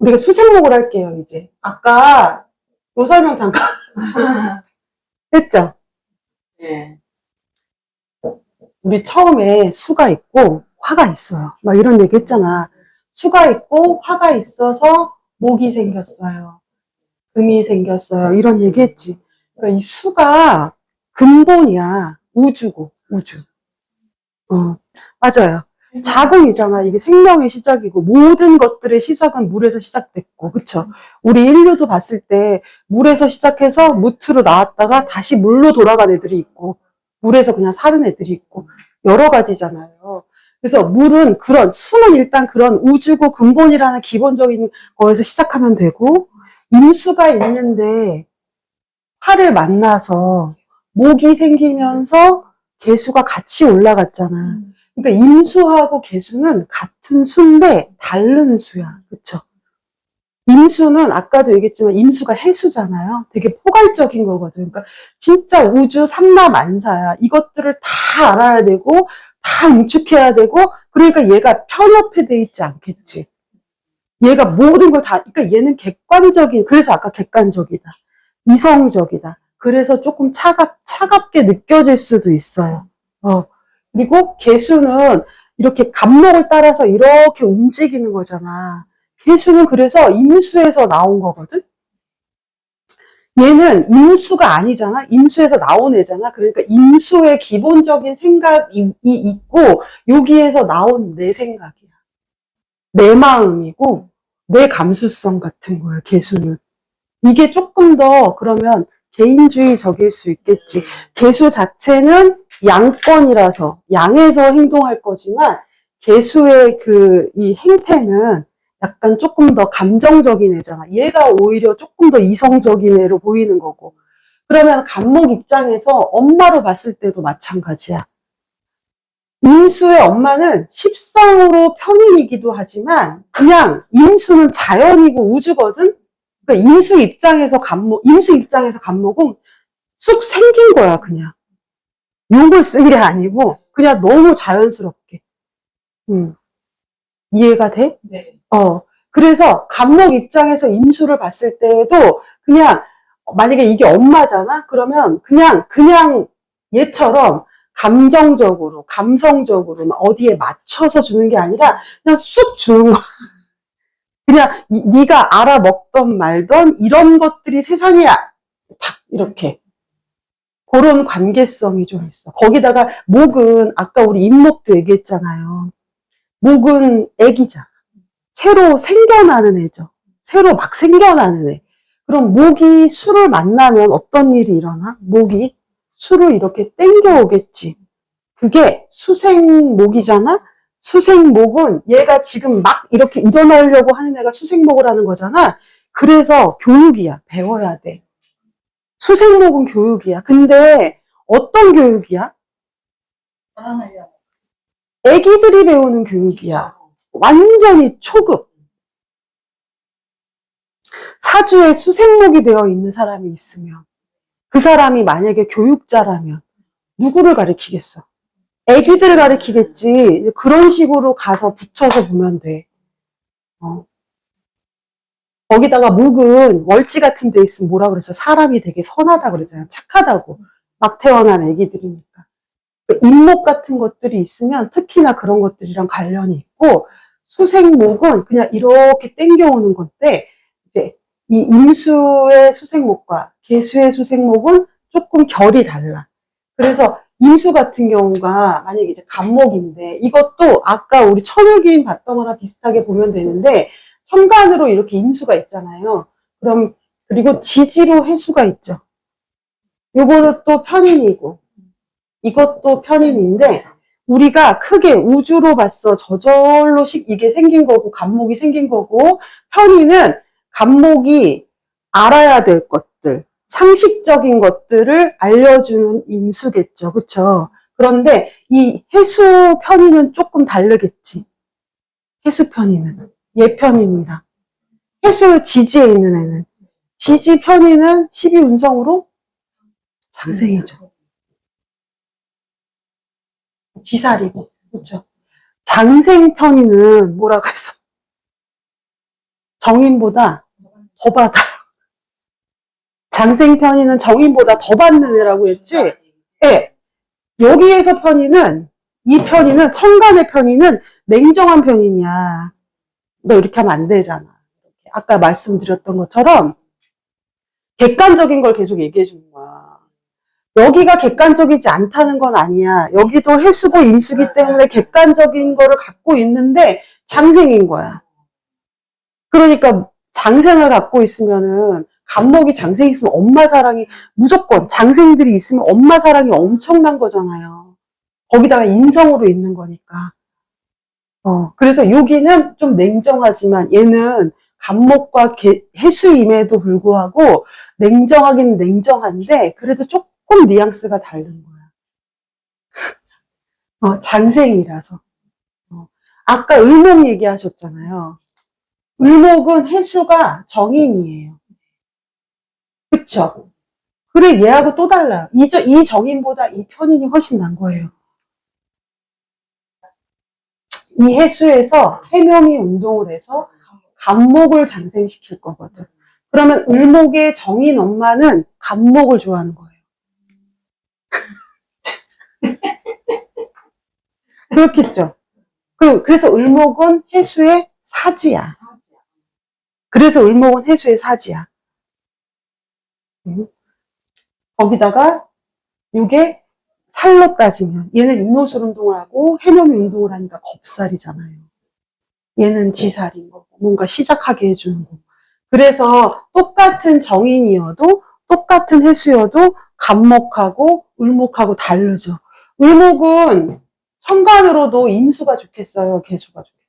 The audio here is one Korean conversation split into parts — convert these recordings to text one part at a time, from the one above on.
우리가 수생목을 할게요, 이제. 아까 요 설명 잠깐 했죠? 예. 우리 처음에 수가 있고 화가 있어요. 막 이런 얘기 했잖아. 수가 있고 화가 있어서 목이 생겼어요. 금이 생겼어요. 이런 얘기 했지. 그러니까 이 수가 근본이야. 우주고, 우주. 어, 맞아요. 자궁이잖아. 이게 생명의 시작이고 모든 것들의 시작은 물에서 시작됐고, 그쵸? 우리 인류도 봤을 때 물에서 시작해서 무트로 나왔다가 다시 물로 돌아간 애들이 있고, 물에서 그냥 사는 애들이 있고, 여러 가지잖아요. 그래서 물은 그런, 수는 일단 그런 우주고 근본이라는 기본적인 거에서 시작하면 되고, 임수가 있는데, 화를 만나서 목이 생기면서 개수가 같이 올라갔잖아. 그러니까 임수하고 개수는 같은 수인데 다른 수야. 그쵸? 임수는 아까도 얘기했지만 임수가 해수잖아요. 되게 포괄적인 거거든. 그러니까 진짜 우주 삼라만사야. 이것들을 다 알아야 되고 다 응축해야 되고 그러니까 얘가 편협해 돼 있지 않겠지. 얘가 모든 걸 다, 그러니까 얘는 객관적인, 그래서 아까 객관적이다. 이성적이다. 그래서 조금 차갑, 차갑게 느껴질 수도 있어요. 어. 그리고 개수는 이렇게 감목을 따라서 이렇게 움직이는 거잖아. 개수는 그래서 임수에서 나온 거거든? 얘는 임수가 아니잖아? 임수에서 나온 애잖아? 그러니까 임수의 기본적인 생각이 있고, 여기에서 나온 내 생각이야. 내 마음이고, 내 감수성 같은 거야, 개수는. 이게 조금 더, 그러면 개인주의적일 수 있겠지. 개수 자체는 양권이라서, 양에서 행동할 거지만, 개수의 그, 이 행태는 약간 조금 더 감정적인 애잖아. 얘가 오히려 조금 더 이성적인 애로 보이는 거고. 그러면 감목 입장에서 엄마로 봤을 때도 마찬가지야. 임수의 엄마는 십성으로 편인이기도 하지만 그냥 임수는 자연이고 우주거든? 그러니까 임수 입장에서 감목, 임수 입장에서 감목은 쑥 생긴 거야, 그냥. 욕을 쓴 게 아니고 그냥 너무 자연스럽게. 음. 이해가 돼? 네. 어, 그래서 감목 입장에서 임수를 봤을 때에도 그냥 만약에 이게 엄마잖아? 그러면 그냥 그냥 얘처럼 감정적으로, 감성적으로 막 어디에 맞춰서 주는 게 아니라 그냥 쑥 주는 거. 그냥 이- 네가 알아먹던 말던 이런 것들이 세상에 아- 탁 이렇게 그런 관계성이 좀 있어. 거기다가 목은 아까 우리 임목도 얘기했잖아요. 목은 애기잖아. 새로 생겨나는 애죠. 새로 막 생겨나는 애. 그럼 목이 술을 만나면 어떤 일이 일어나? 목이 술을 이렇게 땡겨오겠지. 그게 수생목이잖아? 수생목은 얘가 지금 막 이렇게 일어나려고 하는 애가 수생목을 하는 거잖아? 그래서 교육이야. 배워야 돼. 수생목은 교육이야. 근데 어떤 교육이야? 애기들이 배우는 교육이야. 완전히 초급. 사주에 수생목이 되어 있는 사람이 있으면 그 사람이 만약에 교육자라면 누구를 가리키겠어? 애기들을 가리키겠지. 그런 식으로 가서 붙여서 보면 돼. 어. 거기다가 목은 월지 같은 데 있으면 뭐라 그랬어? 사람이 되게 선하다 그랬잖아. 착하다고. 막 태어난 애기들이니까. 그 인목 같은 것들이 있으면 특히나 그런 것들이랑 관련이 있고 수생목은 그냥 이렇게 땡겨오는 건데 이제 이 임수의 수생목과 개수의 수생목은 조금 결이 달라. 그래서 임수 같은 경우가 만약에 이제 간목인데 이것도 아까 우리 천을기인 봤던 거랑 비슷하게 보면 되는데 천간으로 이렇게 임수가 있잖아요. 그럼 그리고 지지로 해수가 있죠. 요거는 또 편인이고 이것도 편인인데 우리가 크게 우주로 봤어. 저절로 식 이게 생긴 거고 간목이 생긴 거고 편인은 간목이 알아야 될 것들, 상식적인 것들을 알려주는 임수겠죠. 그쵸? 그런데 이 해수 편인은 조금 다르겠지. 해수 편인은. 얘 편인이랑. 해수 지지에 있는 애는. 지지 편인은 12운성으로 장생이죠. 지살이고. 그쵸? 장생 편인은 뭐라고 해서 정인보다 더 받아요. 장생 편의는 정인보다 더 받는 애라고 했지? 예. 여기에서 편의는, 이 편의는, 청간의 편의는 냉정한 편의냐. 너 이렇게 하면 안 되잖아. 아까 말씀드렸던 것처럼 객관적인 걸 계속 얘기해 주는 거야. 여기가 객관적이지 않다는 건 아니야. 여기도 해수고 임수기 때문에 객관적인 거를 갖고 있는데 장생인 거야. 그러니까 장생을 갖고 있으면은 간목이 장생 있으면 엄마 사랑이 무조건 장생들이 있으면 엄마 사랑이 엄청난 거잖아요. 거기다가 인성으로 있는 거니까. 어, 그래서 여기는 좀 냉정하지만 얘는 간목과 개- 해수임에도 불구하고 냉정하긴 냉정한데 그래도 조금 뉘앙스가 다른 거야. 어, 장생이라서. 어, 아까 을목 얘기하셨잖아요. 을목은 해수가 정인이에요. 그쵸? 그래, 얘하고 또 달라요. 이, 저- 이 정인보다 이 편인이 훨씬 난 거예요. 이 해수에서 해묘미 운동을 해서 간목을 장생시킬 거거든. 그러면 을목의 정인 엄마는 간목을 좋아하는 거예요. 그렇겠죠? 그, 그래서 을목은 해수의 사지야. 그래서 을목은 해수의 사지야. 음. 거기다가 요게 살로 따지면 얘는 인호술 운동을 하고 해묘미 운동을 하니까 겁살이잖아요. 얘는 지살인 거고 뭔가 시작하게 해주는 거. 그래서 똑같은 정인이어도 똑같은 해수여도 간목하고 을목하고 다르죠. 을목은 천간으로도 임수가 좋겠어요, 개수가 좋겠어요.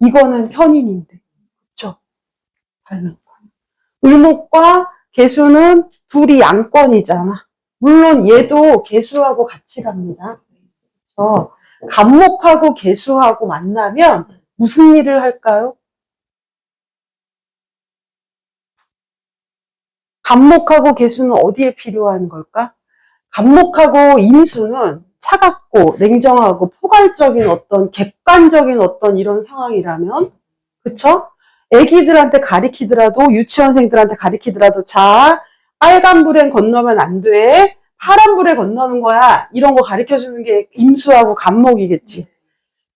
이거는 편인인데, 그렇죠? 다른 거. 을목과 개수는 둘이 양권이잖아. 물론 얘도 개수하고 같이 갑니다. 그래서 간목하고 개수하고 만나면 무슨 일을 할까요? 간목하고 개수는 어디에 필요한 걸까? 간목하고 임수는 차갑고 냉정하고 포괄적인 어떤 객관적인 어떤 이런 상황이라면 그쵸? 애기들한테 가리키더라도 유치원생들한테 가리키더라도 자 빨간불엔 건너면 안 돼. 파란불에 건너는 거야. 이런 거 가르쳐 주는 게 임수하고 간목이겠지.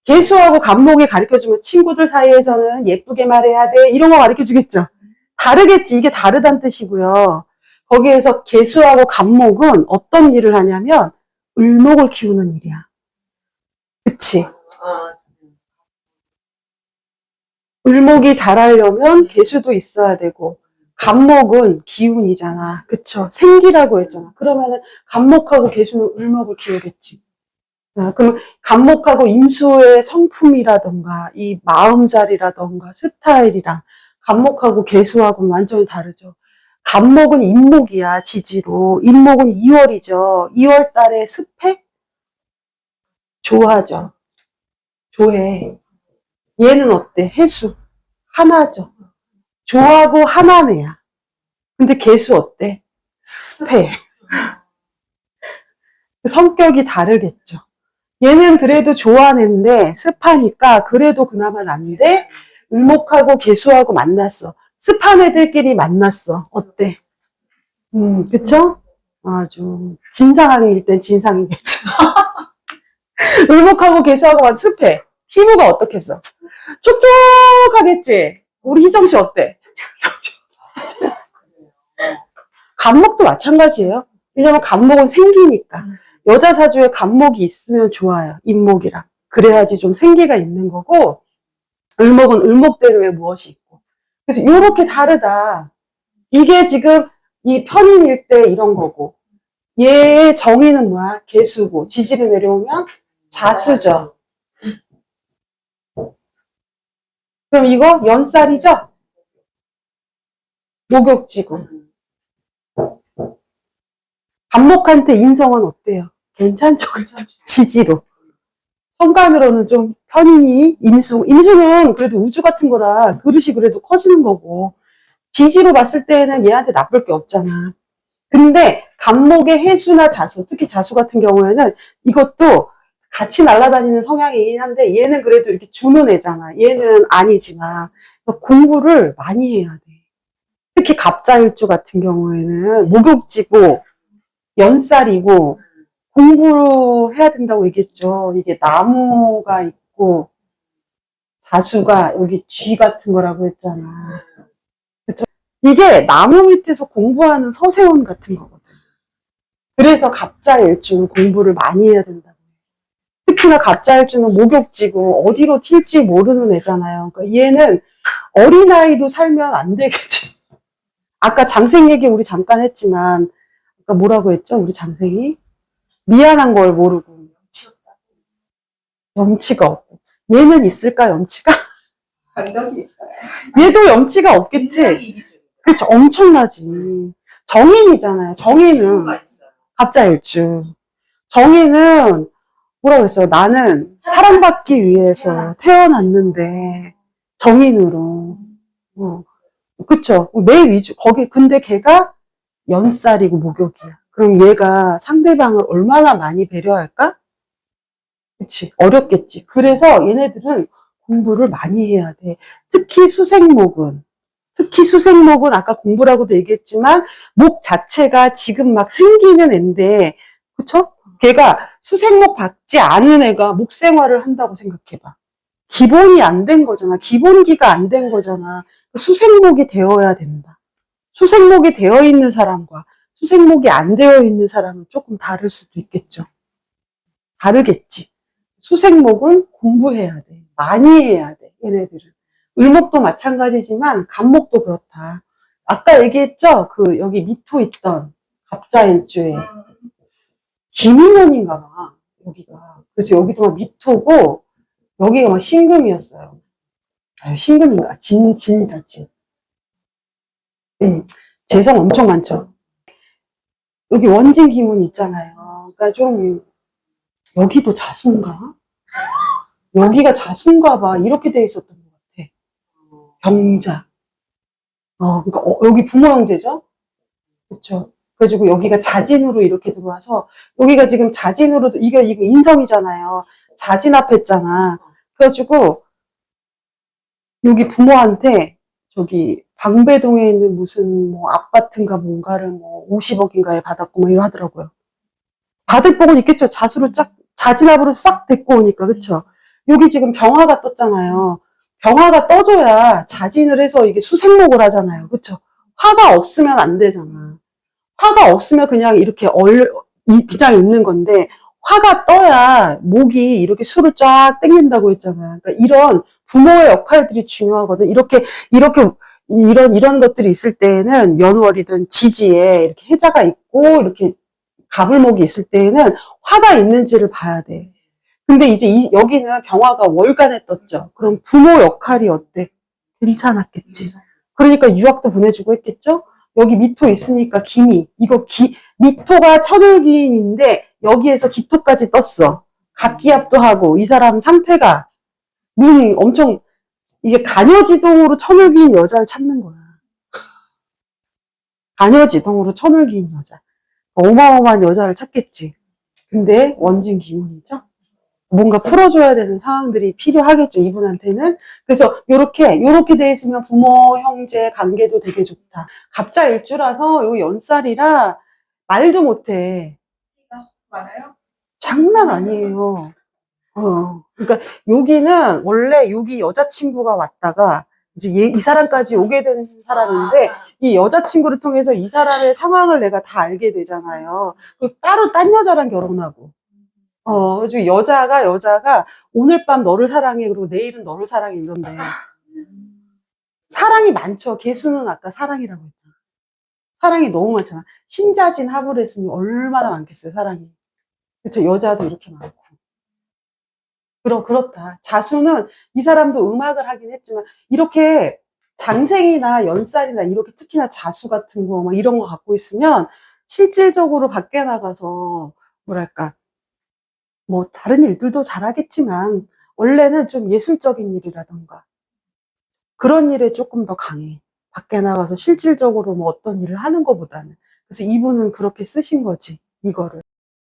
개수하고 간목이 가르쳐 주면 친구들 사이에서는 예쁘게 말해야 돼. 이런 거 가르쳐 주겠죠. 다르겠지. 이게 다르다는 뜻이고요. 거기에서 개수하고 간목은 어떤 일을 하냐면 을목을 키우는 일이야. 그치? 을목이 자라려면 개수도 있어야 되고 간목은 기운이잖아. 그쵸? 생기라고 했잖아. 그러면은 간목하고 개수는 을목을 키우겠지. 아, 그럼 간목하고 임수의 성품이라던가 이 마음자리라던가 스타일이랑 간목하고 개수하고는 완전히 다르죠. 간목은 임목이야, 지지로. 임목은 2월이죠. 2월 달에 습해? 좋아하죠. 좋아해. 얘는 어때? 해수. 하나죠. 좋아하고 하나는 애야. 근데 개수 어때? 습해. 성격이 다르겠죠. 얘는 그래도 좋아하는데 습하니까 그래도 그나마 난데 을목하고 개수하고 만났어. 습한 애들끼리 만났어. 어때? 음, 그쵸? 아주 진상일 땐 진상이겠죠. 을목하고 개수하고 만 습해. 피부가 어떻겠어? 촉촉하겠지? 우리 희정 씨 어때? 간목도 마찬가지예요. 왜냐면 간목은 생기니까. 여자 사주에 간목이 있으면 좋아요. 임목이랑. 그래야지 좀 생기가 있는 거고, 을목은 을목대로의 무엇이 있고. 그래서 이렇게 다르다. 이게 지금 이 편인일 때 이런 거고, 얘의 정의는 뭐야? 개수고, 지지를 내려오면 자수죠. 그럼 이거 연살이죠? 목욕지구. 간목한테 인성은 어때요? 괜찮죠? 그래도 지지로. 성간으로는 좀 편인이 임수, 임수는 그래도 우주 같은 거라 그릇이 그래도 커지는 거고, 지지로 봤을 때는 얘한테 나쁠 게 없잖아. 근데 간목의 해수나 자수, 특히 자수 같은 경우에는 이것도 같이 날아다니는 성향이긴 한데 얘는 그래도 이렇게 주는 애잖아. 얘는 아니지만 그러니까 공부를 많이 해야 돼. 특히 갑자일주 같은 경우에는 목욕지고 연살이고 공부를 해야 된다고 얘기했죠. 이게 나무가 있고 자수가 여기 쥐 같은 거라고 했잖아. 그쵸? 이게 나무 밑에서 공부하는 서세원 같은 거거든. 그래서 갑자일주는 공부를 많이 해야 된다 고. 특히나 갑자일주는 목욕지고 어디로 튈지 모르는 애잖아요. 그러니까 얘는 어린아이로 살면 안 되겠지. 아까 장생 얘기 우리 잠깐 했지만 아까 뭐라고 했죠? 우리 장생이 미안한 걸 모르고 염치가 없고 얘는 있을까 염치가? 감독이 있어요. 얘도 염치가 없겠지. 그렇죠 엄청나지. 정인이잖아요. 정인은 있어요. 갑자일주. 정의는 뭐라 그랬어요? 나는 사랑받기 위해서 태어났는데 정인으로. 어. 그쵸? 내 위주. 거기 근데 걔가 연살이고 목욕이야. 그럼 얘가 상대방을 얼마나 많이 배려할까? 그치. 어렵겠지. 그래서 얘네들은 공부를 많이 해야 돼. 특히 수생목은. 특히 수생목은 아까 공부라고도 얘기했지만 목 자체가 지금 막 생기는 애인데, 그쵸? 걔가 수생목 받지 않은 애가 목 생활을 한다고 생각해봐. 기본이 안 된 거잖아. 기본기가 안 된 거잖아. 수생목이 되어야 된다. 수생목이 되어 있는 사람과 수생목이 안 되어 있는 사람은 조금 다를 수도 있겠죠. 다르겠지. 수생목은 공부해야 돼. 많이 해야 돼. 얘네들은. 을목도 마찬가지지만 간목도 그렇다. 아까 얘기했죠? 그 여기 미토 있던 갑자일주에 김인연인가 봐. 여기가. 그래서 여기도 막 미토고 여기가 막 신금이었어요. 아유, 신금인가? 진, 진이다, 진. 응. 재성 엄청 많죠. 여기 원진 기문 있잖아요. 그러니까 좀 여기도 자수인가? 여기가 자수인가 봐. 이렇게 돼 있었던 것 같아. 병자. 어, 그러니까 어, 여기 부모 형제죠? 그렇죠. 그래가지고 여기가 자진으로 이렇게 들어와서 여기가 지금 자진으로 이게 이거 인성이잖아요. 자진합했잖아. 그래가지고 여기 부모한테 저기 방배동에 있는 무슨 뭐 아파트인가 뭔가를 뭐 50억인가에 받았고 뭐 이러 하더라고요. 받을 복은 있겠죠. 자수로 쫙 자진합으로 싹 데리고 오니까 그렇죠. 여기 지금 병화가 떴잖아요. 병화가 떠줘야 자진을 해서 이게 수생목을 하잖아요. 그렇죠. 화가 없으면 안 되잖아. 화가 없으면 그냥 이렇게 얼, 이- 그냥 있는 건데, 화가 떠야 목이 이렇게 술을 쫙 땡긴다고 했잖아요. 그러니까 이런 부모의 역할들이 중요하거든. 이렇게, 이렇게, 이런, 이런 것들이 있을 때에는 연월이든 지지에 이렇게 해자가 있고, 이렇게 가불목이 있을 때에는 화가 있는지를 봐야 돼. 근데 이제 이- 여기는 병화가 월간에 떴죠. 그럼 부모 역할이 어때? 괜찮았겠지. 그러니까 유학도 보내주고 했겠죠? 여기 미토 있으니까 기미. 이거 기, 미토가 천을기인인데 여기에서 기토까지 떴어. 각기압도 하고 이 사람 상태가 눈 엄청 이게 간여지동으로 천을기인 여자를 찾는 거야. 간여지동으로 천을기인 여자. 어마어마한 여자를 찾겠지. 근데 원진 기운이죠. 뭔가 풀어줘야 되는 상황들이 필요하겠죠, 이분한테는. 그래서 요렇게, 요렇게 돼 있으면 부모, 형제 관계도 되게 좋다. 갑자 일주라서 요 연살이라 말도 못해. 많아요? 장난 아니에요. 어. 그러니까 여기는 원래 여기 여자친구가 왔다가 이제 얘- 이 사람까지 오게 된 사람인데 아, 이 여자친구를 통해서 이 사람의 상황을 내가 다 알게 되잖아요. 그 따로 딴 여자랑 결혼하고. 어, 그래서 여자가, 여자가 오늘 밤 너를 사랑해, 그리고 내일은 너를 사랑해, 이런데. 사랑이 많죠. 개수는 아까 사랑이라고 했잖아. 사랑이 너무 많잖아. 신자진 합을 했으니 얼마나 많겠어요, 사랑이. 그쵸. 여자도 이렇게 많고. 그럼, 그렇다. 자수는 이 사람도 음악을 하긴 했지만, 이렇게 장생이나 연살이나 이렇게 특히나 자수 같은 거, 막 이런 거 갖고 있으면, 실질적으로 밖에 나가서, 뭐랄까, 뭐, 다른 일들도 잘하겠지만, 원래는 좀 예술적인 일이라던가, 그런 일에 조금 더 강해. 밖에 나가서 실질적으로 뭐 어떤 일을 하는 것보다는. 그래서 이분은 그렇게 쓰신 거지, 이거를.